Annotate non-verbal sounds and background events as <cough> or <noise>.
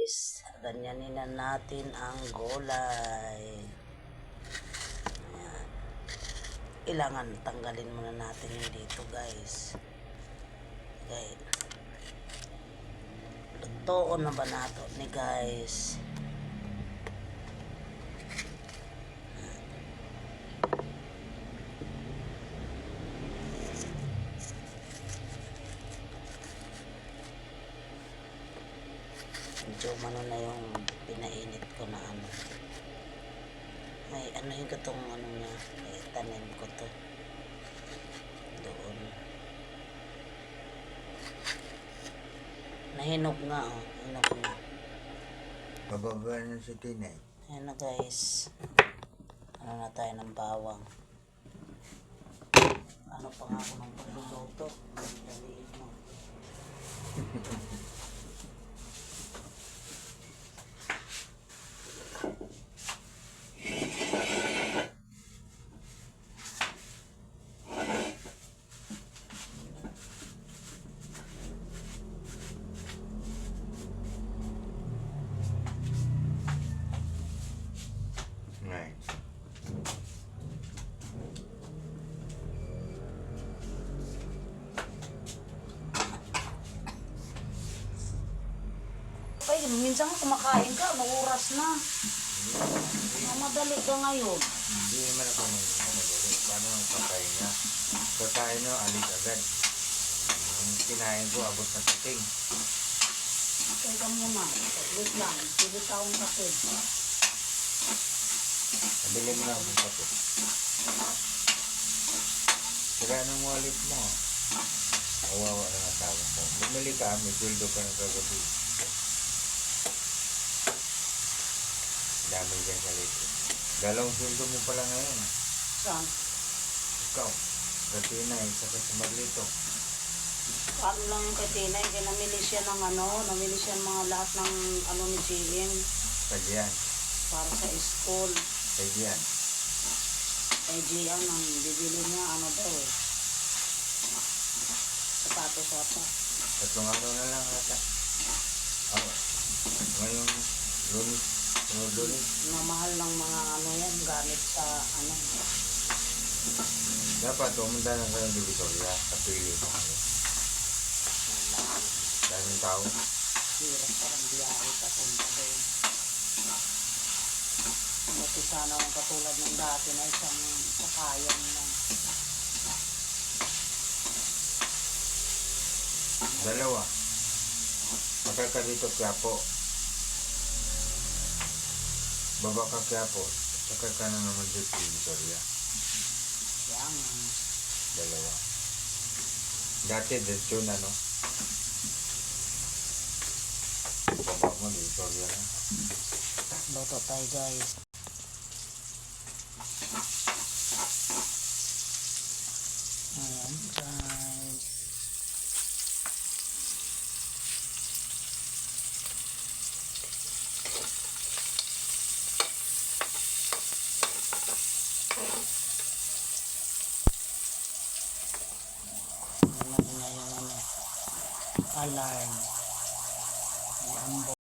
guys. Ganyanin na natin ang gulay. Ayan. Kailangan tanggalin muna natin yung dito guys. Okay. Lutoon na ba nato ni guys? Medyo ano na yung pinainit ko na ano. May ano yung katong ano niya? May tanim ko to. Doon. Nahinog nga oh. Hinog na Bababa na si Tinay. ayan na guys. Ano na tayo ng bawang? Ano pa nga ako ng pagluluto? Daliin mo <laughs> Ay, minsan kumakain ka, oras na. Mamadali ka ngayon. Hindi naman ako nagmamadali. Paano ang pagkain niya? Pagkain niya, alis agad. Yung kinain ko, abot na titing. Kaya ka muna. Wait lang. Sige taong kape. Nabili mo na akong kape. Sira ng wallet mo. Kawawa ng asawa ko. Bumili ka, may sweldo ka ng kagabi. Dami dyan sa lito. Dalawang sweldo mo pala ngayon. Saan? Ikaw, Katina, isa ka sa maglito. Ano lang yung kay Tinay. Kaya namili siya ng ano. Namili siya ng mga lahat ng ano ni GM. Kadiyan, Para sa school. kadiyan. Eh, GM ang bibili niya. Ano daw eh. Sapatos ata. Tatlong araw na lang ata. Ako, ngayong lunes, sunod lunes. Na mahal ng mga ano yan. Gamit sa ano. Dapat pumunta na kayo ng Divisoria sa pili mo kayo. Daming tao. Hirap parang biyahe papunta doon. Buti sana ang katulad ng dati na isang sakayan lang. Dalawa. Sakay ka dito Quiapo. Baba ka Quiapo. Sakay ka na naman dito sa Divisoria. Yan. Dalawa. Dati dito na no. Baba mo Divisoria na. Luto tayo guys. Ayan guys. Alarm. Ambo.